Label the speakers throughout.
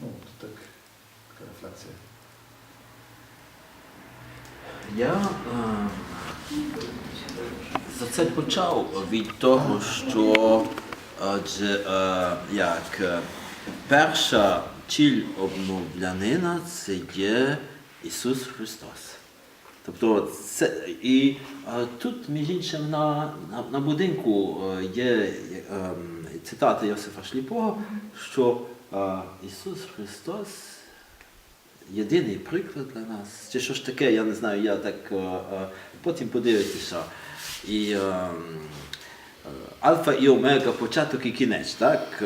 Speaker 1: Ну, то так, така рефлексія.
Speaker 2: Я е, за це почав від того, що адже е, як е, перша ціль обновлянина це є Ісус Христос. Тобто це і е, тут, між іншим, на, на, на будинку е, є е, ем, цитата Йосифа Шліпого, що Ісус Христос єдиний приклад для нас. Чи що ж таке, я не знаю, я так е, е, потім подивитися. І е, е, альфа і омега, початок і кінець. Так?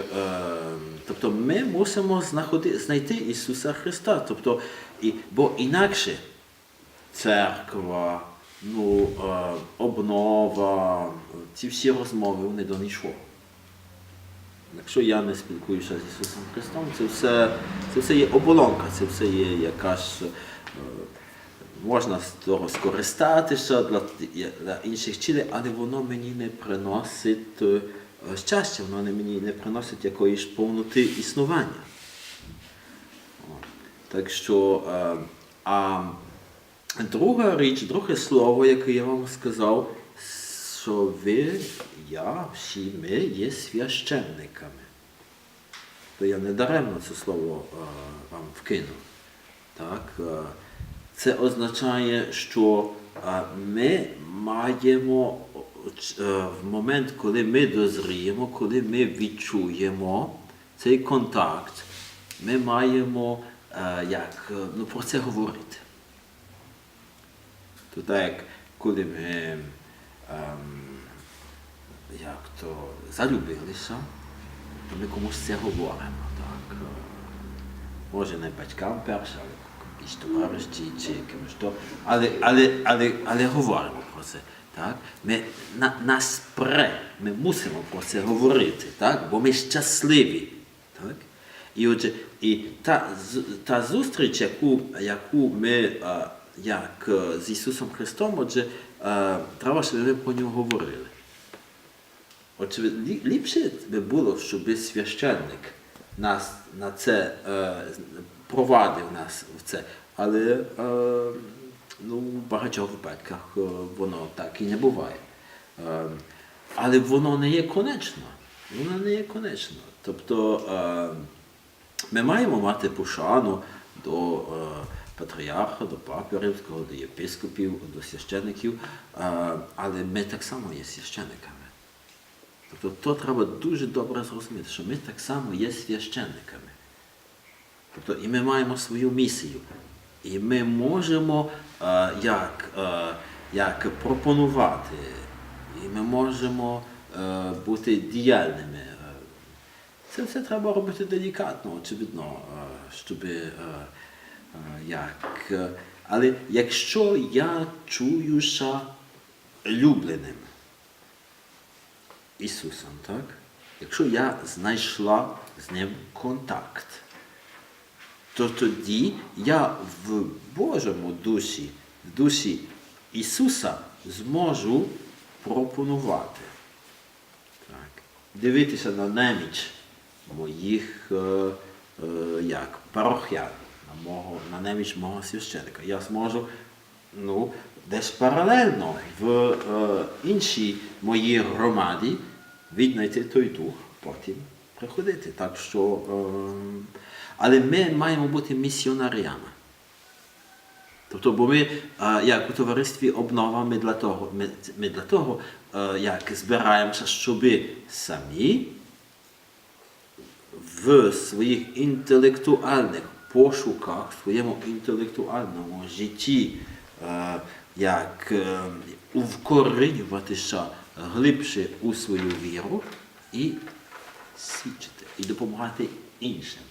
Speaker 2: Тобто ми мусимо знаходи, знайти Ісуса Христа. Тобто, і, бо інакше церква, ну, обнова, ці всі розмови вони до нічого. Якщо я не спілкуюся з Ісусом Христом, це все, це все є оболонка, це все є якась. е, Можна з того скористатися для, для інших цілей, але воно мені не приносить е, щастя, воно мені не приносить якоїсь повноти існування. Так що, е, а друга річ, друге слово, яке я вам сказав, що ви, я, всі ми є священниками. То я не даремно це слово е, вам вкинув. Так? Це означає, що ми маємо в момент, коли ми дозріємо, коли ми відчуємо цей контакт, ми маємо як, ну, про це говорити. То так, коли ми як то залюбилися, то ми комусь це говоримо. Так? Може не батькам перше, але якісь товариші чи якимось то. Але, але, але, але говоримо про це. Так? Ми, на, нас пре, ми мусимо про це говорити, так? бо ми щасливі. Так? І, отже, і та, та зустріч, яку, яку ми е, як з Ісусом Христом, отже, е, треба, щоб ми про нього говорили. Очевидно, ліпше би було, щоб священник нас на це е, провадив нас в це. Але е, ну, в багатьох випадках е, воно так і не буває. Е, але воно не є конечно. Воно не є конечно. Тобто е, ми маємо мати пошану до е, патріарха, до папи до єпископів, до священиків, е, але ми так само є священиками. Тобто то треба дуже добре зрозуміти, що ми так само є священниками. Тобто і ми маємо свою місію. І ми можемо е, як, е, як пропонувати, і ми можемо е, бути діяльними. Е, Це все треба робити делікатно, очевидно, е, щоб. е, е, як, е, але якщо я чуюся любленим, Ісусом, так? Якщо я знайшла з ним контакт, то тоді я в Божому дусі, в дусі Ісуса зможу пропонувати. Так. Дивитися на неміч моїх е, е, як, парохян, на, мого, на неміч мого священика. Я зможу ну, десь паралельно в е, іншій моїй громаді віднайти той дух, потім приходити. Так що, е, але ми маємо бути місіонаріями. Тобто, бо ми, е, як у товаристві обнова, ми для того, ми, ми для того е, як збираємося, щоб самі в своїх інтелектуальних пошуках, в своєму інтелектуальному житті, е, як е, вкорінюватися глибше у свою віру і свідчити, і допомагати іншим.